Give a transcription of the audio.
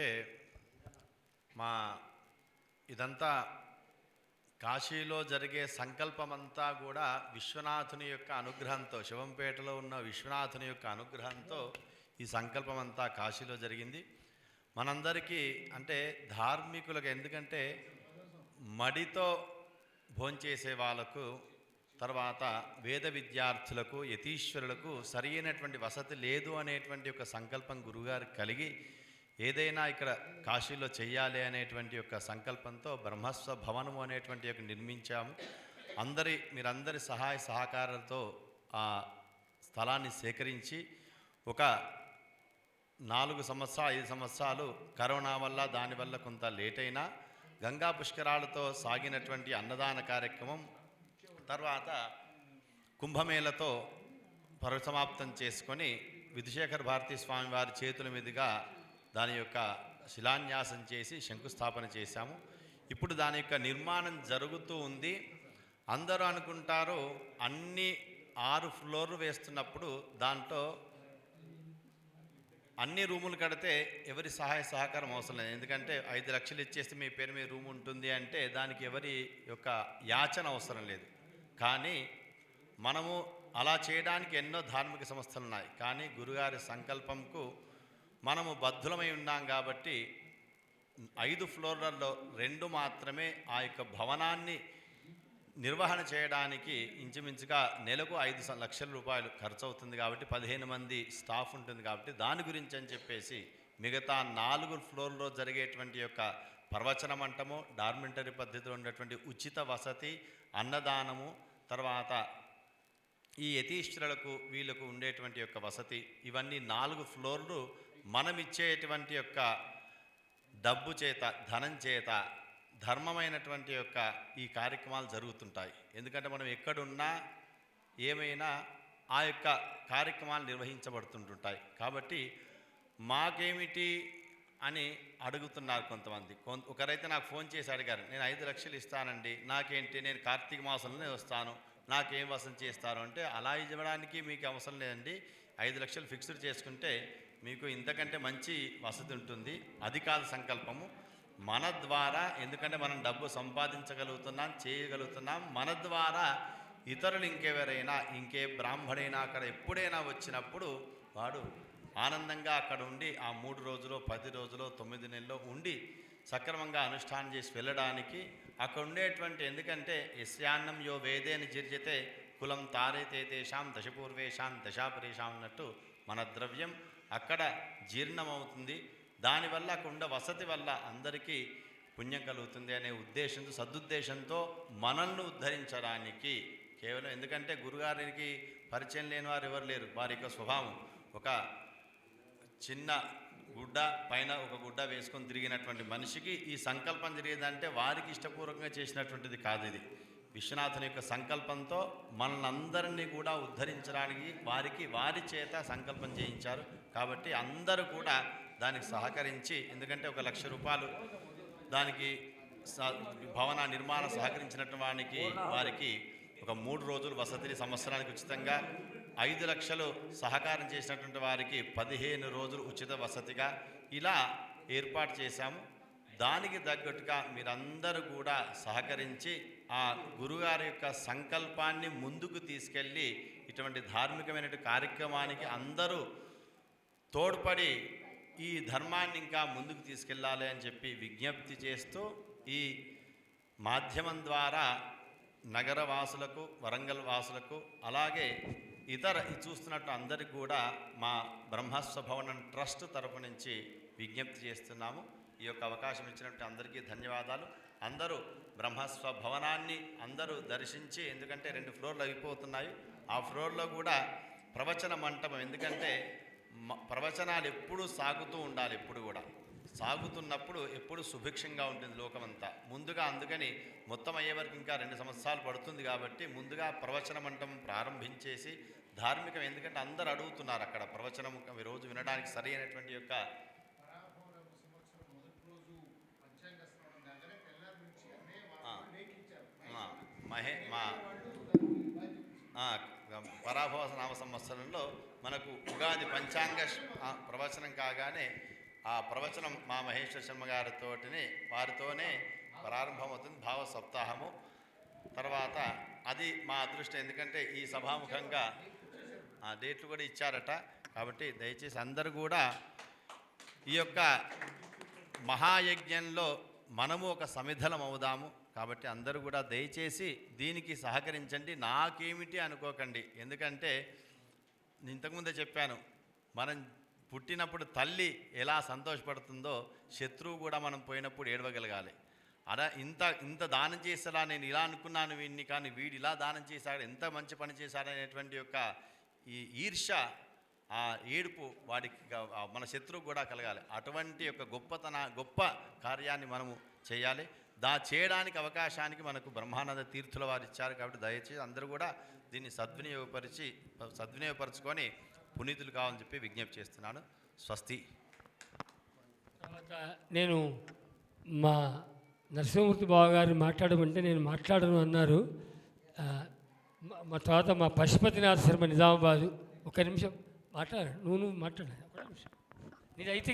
ఏంటంటే మా ఇదంతా కాశీలో జరిగే సంకల్పమంతా కూడా విశ్వనాథుని యొక్క అనుగ్రహంతో శివంపేటలో ఉన్న విశ్వనాథుని యొక్క అనుగ్రహంతో ఈ సంకల్పం అంతా కాశీలో జరిగింది. మనందరికీ అంటే ధార్మికులకు ఎందుకంటే మడితో భోంచేసే వాళ్ళకు తర్వాత వేద విద్యార్థులకు యతీశ్వరులకు సరి అయినటువంటి వసతి లేదు అనేటువంటి ఒక సంకల్పం గురుగారు కలిగి ఏదైనా ఇక్కడ కాశీలో చెయ్యాలి అనేటువంటి యొక్క సంకల్పంతో బ్రహ్మస్వ భవనము అనేటువంటి యొక్క నిర్మించాము. అందరి మీరందరి సహాయ సహకారాలతో ఆ స్థలాన్ని సేకరించి ఒక నాలుగు సంవత్సరాలు ఐదు సంవత్సరాలు కరోనా వల్ల దానివల్ల కొంత లేట్ అయినా గంగా పుష్కరాలతో సాగినటువంటి అన్నదాన కార్యక్రమం తర్వాత కుంభమేళతో పరిసమాప్తం చేసుకొని విధుశేఖర్ భారతీ స్వామి వారి చేతుల మీదుగా దాని యొక్క శిలాన్యాసం చేసి శంకుస్థాపన చేశాము. ఇప్పుడు దాని యొక్క నిర్మాణం జరుగుతూ ఉంది. అందరూ అనుకుంటారు అన్ని ఆరు ఫ్లోర్లు వేస్తున్నప్పుడు దాంట్లో అన్ని రూములు కడితే ఎవరి సహాయ సహకారం అవసరం లేదు. ఎందుకంటే ఐదు లక్షలు ఇచ్చేస్తే మీ పేరు మీద రూమ్ ఉంటుంది అంటే దానికి ఎవరి యొక్క యాచన అవసరం లేదు. కానీ మనము అలా చేయడానికి ఎన్నో ధార్మిక సంస్థలు ఉన్నాయి. కానీ గురుగారి సంకల్పంకు మనము బద్ధులమై ఉన్నాం కాబట్టి ఐదు ఫ్లోర్లలో రెండు మాత్రమే ఆ యొక్క భవనాన్ని నిర్వహణ చేయడానికి ఇంచుమించుగా నెలకు ఐదు లక్షల రూపాయలు ఖర్చు అవుతుంది కాబట్టి పదిహేను మంది స్టాఫ్ ఉంటుంది కాబట్టి దాని గురించి అని చెప్పేసి మిగతా నాలుగు ఫ్లోర్లో జరిగేటువంటి యొక్క ప్రవచన మంటము డార్మెంటరీ పద్ధతిలో ఉన్నటువంటి ఉచిత వసతి అన్నదానము తర్వాత ఈ యతీశ్వరులకు వీళ్ళకు ఉండేటువంటి యొక్క వసతి ఇవన్నీ నాలుగు ఫ్లోర్లు మనం ఇచ్చేటువంటి యొక్క డబ్బు చేత ధనం చేత ధర్మమైనటువంటి యొక్క ఈ కార్యక్రమాలు జరుగుతుంటాయి. ఎందుకంటే మనం ఎక్కడున్నా ఏమైనా ఆ యొక్క కార్యక్రమాలు నిర్వహించబడుతుంటుంటాయి. కాబట్టి మాకేమిటి అని అడుగుతున్నారు కొంతమంది. కొంత ఒకరైతే నాకు ఫోన్ చేసి అడిగారు నేను ఐదు లక్షలు ఇస్తానండి నాకేంటి? నేను కార్తీక మాసంలోనే వస్తాను నాకేం వసం చేస్తారు? అంటే అలా ఇవ్వడానికి మీకు అవసరం లేదండి. ఐదు లక్షలు ఫిక్స్డ్ చేసుకుంటే మీకు ఇంతకంటే మంచి వసతి ఉంటుంది. అది కాదు సంకల్పము. మన ద్వారా ఎందుకంటే మనం డబ్బు సంపాదించగలుగుతున్నాం చేయగలుగుతున్నాం. మన ద్వారా ఇతరులు ఇంకెవరైనా ఇంకే బ్రాహ్మడైనా అక్కడ ఎప్పుడైనా వచ్చినప్పుడు వాడు ఆనందంగా అక్కడ ఉండి ఆ మూడు రోజులు పది రోజులు తొమ్మిది నెలలు ఉండి సక్రమంగా అనుష్ఠానం చేసి వెళ్ళడానికి అక్కడ ఉండేటువంటి ఎందుకంటే యస్యాన్నం యో వేదేని జరిగితే కులం తారైతే తేషాం దశపూర్వేషాం దశాపరేషాం అన్నట్టు మన ద్రవ్యం అక్కడ జీర్ణమవుతుంది. దానివల్ల కుండ వసతి వల్ల అందరికీ పుణ్యం కలుగుతుంది అనే ఉద్దేశంతో సదుద్దేశంతో మనల్ని ఉద్ధరించడానికి కేవలం ఎందుకంటే గురుగారికి పరిచయం లేని వారు ఎవరు లేరు. వారి యొక్క స్వభావం ఒక చిన్న గుడ్డ పైన ఒక గుడ్డ వేసుకొని తిరిగినటువంటి మనిషికి ఈ సంకల్పం జరిగేదంటే వారికి ఇష్టపూర్వకంగా చేసినటువంటిది కాదు ఇది. విశ్వనాథుని యొక్క సంకల్పంతో మనందరినీ కూడా ఉద్ధరించడానికి వారికి వారి చేత సంకల్పం చేయించారు. కాబట్టి అందరూ కూడా దానికి సహకరించి ఎందుకంటే ఒక లక్ష రూపాయలు దానికి స- భవన నిర్మాణ సహకరించినట్టు వానికి వారికి ఒక మూడు రోజులు వసతిని సంవత్సరానికి ఉచితంగా ఐదు లక్షలు సహకారం చేసినటువంటి వారికి పదిహేను రోజులు ఉచిత వసతిగా ఇలా ఏర్పాటు చేశాము. దానికి తగ్గట్టుగా మీరందరూ కూడా సహకరించి ఆ గురుగారి యొక్క సంకల్పాన్ని ముందుకు తీసుకెళ్ళి ఇటువంటి ధార్మికమైన కార్యక్రమానికి అందరూ తోడ్పడి ఈ ధర్మాన్ని ఇంకా ముందుకు తీసుకెళ్ళాలి అని చెప్పి విజ్ఞప్తి చేస్తూ ఈ మాధ్యమం ద్వారా నగర వాసులకు వరంగల్ వాసులకు అలాగే ఇతర చూస్తున్నట్టు అందరికీ కూడా మా బ్రహ్మస్వ భవనం ట్రస్ట్ తరపు నుంచి విజ్ఞప్తి చేస్తున్నాము. ఈ యొక్క అవకాశం ఇచ్చినట్టు అందరికీ ధన్యవాదాలు. అందరూ బ్రహ్మస్వ భవనాన్ని అందరూ దర్శించి ఎందుకంటే రెండు ఫ్లోర్లు అయిపోతున్నాయి. ఆ ఫ్లోర్లో కూడా ప్రవచన మంటపం ఎందుకంటే ప్రవచనాలు ఎప్పుడూ సాగుతూ ఉండాలి ఎప్పుడు కూడా. సాగుతున్నప్పుడు ఎప్పుడు సుభిక్షంగా ఉంటుంది లోకమంతా. ముందుగా అందుకని మొత్తం అయ్యే వరకు ఇంకా రెండు సంవత్సరాలు పడుతుంది కాబట్టి ముందుగా ప్రవచన మంటపం ప్రారంభించేసి ధార్మికం ఎందుకంటే అందరు అడుగుతున్నారు అక్కడ ప్రవచనం ఈ రోజు వినడానికి సరైనటువంటి యొక్క పరాభవన సంవత్సరం మొదటి రోజు పంచాంగ శ్రవణం కాగానే తెల్లారి నుంచి అనే ఆ. వాళ్ళు లేఖించారు మా మహే మా పరాభవ నామ సంవత్సరంలో మనకు ఉగాది పంచాంగ ప్రవచనం కాగానే ఆ ప్రవచనం మా మహేశ్వర శర్మ గారితోటిని వారితోనే ప్రారంభమవుతుంది భావ సప్తాహము. తర్వాత అది మా అదృష్టం. ఎందుకంటే ఈ సభాముఖంగా ఆ డేట్లు కూడా ఇచ్చారట. కాబట్టి దయచేసి అందరూ కూడా ఈ యొక్క మహాయజ్ఞంలో మనము ఒక సమిధలం అవుదాము. కాబట్టి అందరూ కూడా దయచేసి దీనికి సహకరించండి. నాకేమిటి అనుకోకండి. ఎందుకంటే ఇంతకుముందే చెప్పాను మనం పుట్టినప్పుడు తల్లి ఎలా సంతోషపడుతుందో శత్రువు కూడా మనం పోయినప్పుడు ఏడవగలగాలి. అలా ఇంత ఇంత దానం చేసేలా నేను ఇలా అనుకున్నాను వీడిని కానీ వీడు ఇలా దానం చేశాడు ఎంత మంచి పని చేశాడనేటువంటి యొక్క ఈ ఈర్ష ఆ ఏడుపు వాడికి మన శత్రువు కూడా కలగాలి. అటువంటి యొక్క గొప్పతన గొప్ప కార్యాన్ని మనము చేయాలి. దా చేయడానికి అవకాశానికి మనకు బ్రహ్మానంద తీర్థుల వారు ఇచ్చారు కాబట్టి దయచేసి అందరూ కూడా దీన్ని సద్వినియోగపరిచి సద్వినియోగపరచుకొని పునీతులు కావాలని చెప్పి విజ్ఞప్తి చేస్తున్నాను. స్వస్తి. తర్వాత నేను మా నరసింహమూర్తి బావ గారు మాట్లాడమంటే నేను మాట్లాడను అన్నారు. మా- తర్వాత మా పశుపతినాథ శర్మ నిజామాబాదు. ఒక నిమిషం మాట్లాడు నువ్వు నువ్వు మాట్లాడు ఒక నిమిషం. నేనైతే